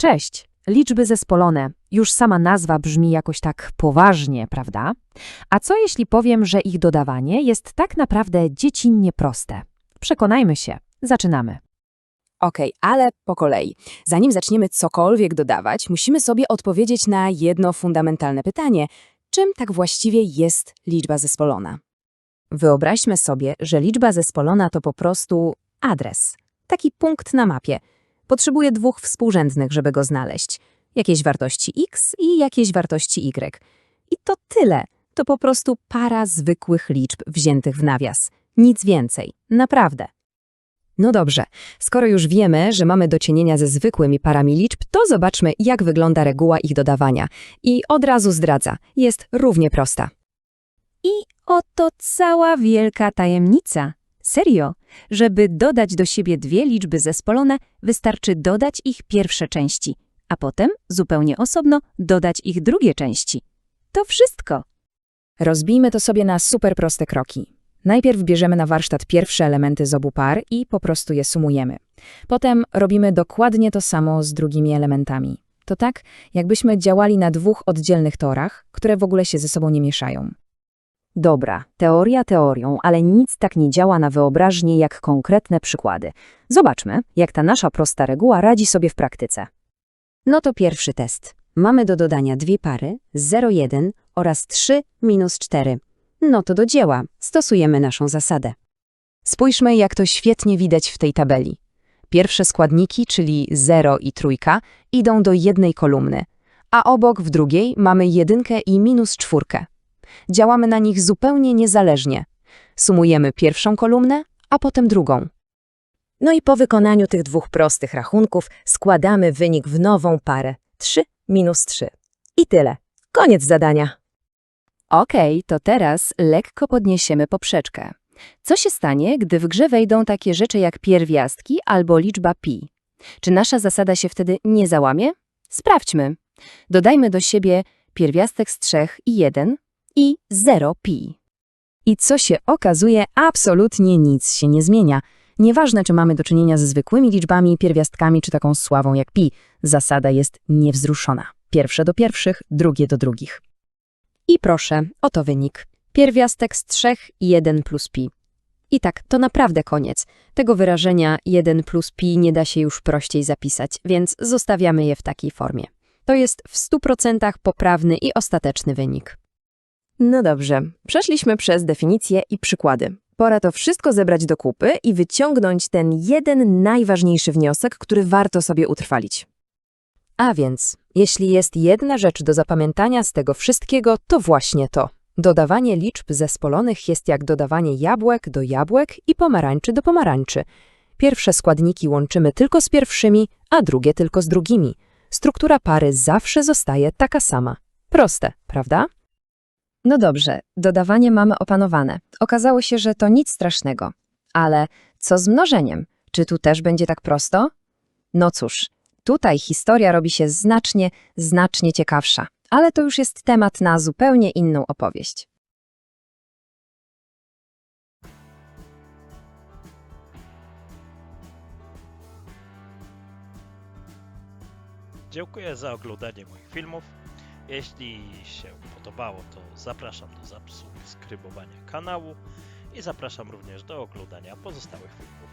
Cześć! Liczby zespolone. Już sama nazwa brzmi jakoś tak poważnie, prawda? A co jeśli powiem, że ich dodawanie jest tak naprawdę dziecinnie proste? Przekonajmy się. Zaczynamy. Okej, ale po kolei. Zanim zaczniemy cokolwiek dodawać, musimy sobie odpowiedzieć na jedno fundamentalne pytanie. Czym tak właściwie jest liczba zespolona? Wyobraźmy sobie, że liczba zespolona to po prostu adres. Taki punkt na mapie. Potrzebuje dwóch współrzędnych, żeby go znaleźć. Jakieś wartości x i jakieś wartości y. I to tyle. To po prostu para zwykłych liczb wziętych w nawias. Nic więcej. Naprawdę. No dobrze, skoro już wiemy, że mamy do czynienia ze zwykłymi parami liczb, to zobaczmy, jak wygląda reguła ich dodawania. I od razu zdradza, jest równie prosta. I oto cała wielka tajemnica. Serio, żeby dodać do siebie dwie liczby zespolone, wystarczy dodać ich pierwsze części, a potem zupełnie osobno dodać ich drugie części. To wszystko. Rozbijmy to sobie na super proste kroki. Najpierw bierzemy na warsztat pierwsze elementy z obu par i po prostu je sumujemy. Potem robimy dokładnie to samo z drugimi elementami. To tak, jakbyśmy działali na dwóch oddzielnych torach, które w ogóle się ze sobą nie mieszają. Dobra, teoria teorią, ale nic tak nie działa na wyobraźnię jak konkretne przykłady. Zobaczmy, jak ta nasza prosta reguła radzi sobie w praktyce. No to pierwszy test. Mamy do dodania dwie pary, 0,1 oraz 3 minus 4. No to do dzieła, stosujemy naszą zasadę. Spójrzmy, jak to świetnie widać w tej tabeli. Pierwsze składniki, czyli 0 i trójka, idą do jednej kolumny, a obok w drugiej mamy jedynkę i minus czwórkę. Działamy na nich zupełnie niezależnie. Sumujemy pierwszą kolumnę, a potem drugą. No i po wykonaniu tych dwóch prostych rachunków składamy wynik w nową parę 3 minus 3. I tyle. Koniec zadania. Okej, to teraz lekko podniesiemy poprzeczkę. Co się stanie, gdy w grze wejdą takie rzeczy jak pierwiastki albo liczba pi? Czy nasza zasada się wtedy nie załamie? Sprawdźmy. Dodajmy do siebie pierwiastek z 3 i 1 i 0 pi. I co się okazuje, absolutnie nic się nie zmienia. Nieważne, czy mamy do czynienia ze zwykłymi liczbami, pierwiastkami, czy taką sławą jak pi, zasada jest niewzruszona. Pierwsze do pierwszych, drugie do drugich. I proszę, oto wynik. Pierwiastek z 3 i 1 plus pi. I tak, to naprawdę koniec. Tego wyrażenia 1 plus pi nie da się już prościej zapisać, więc zostawiamy je w takiej formie. To jest w 100% poprawny i ostateczny wynik. No dobrze, przeszliśmy przez definicje i przykłady. Pora to wszystko zebrać do kupy i wyciągnąć ten jeden najważniejszy wniosek, który warto sobie utrwalić. A więc, jeśli jest jedna rzecz do zapamiętania z tego wszystkiego, to właśnie to. Dodawanie liczb zespolonych jest jak dodawanie jabłek do jabłek i pomarańczy do pomarańczy. Pierwsze składniki łączymy tylko z pierwszymi, a drugie tylko z drugimi. Struktura pary zawsze zostaje taka sama. Proste, prawda? No dobrze, dodawanie mamy opanowane. Okazało się, że to nic strasznego. Ale co z mnożeniem? Czy tu też będzie tak prosto? No cóż, tutaj historia robi się znacznie, znacznie ciekawsza. Ale to już jest temat na zupełnie inną opowieść. Dziękuję za oglądanie moich filmów. Jeśli się podobało, to zapraszam do subskrybowania kanału i zapraszam również do oglądania pozostałych filmów.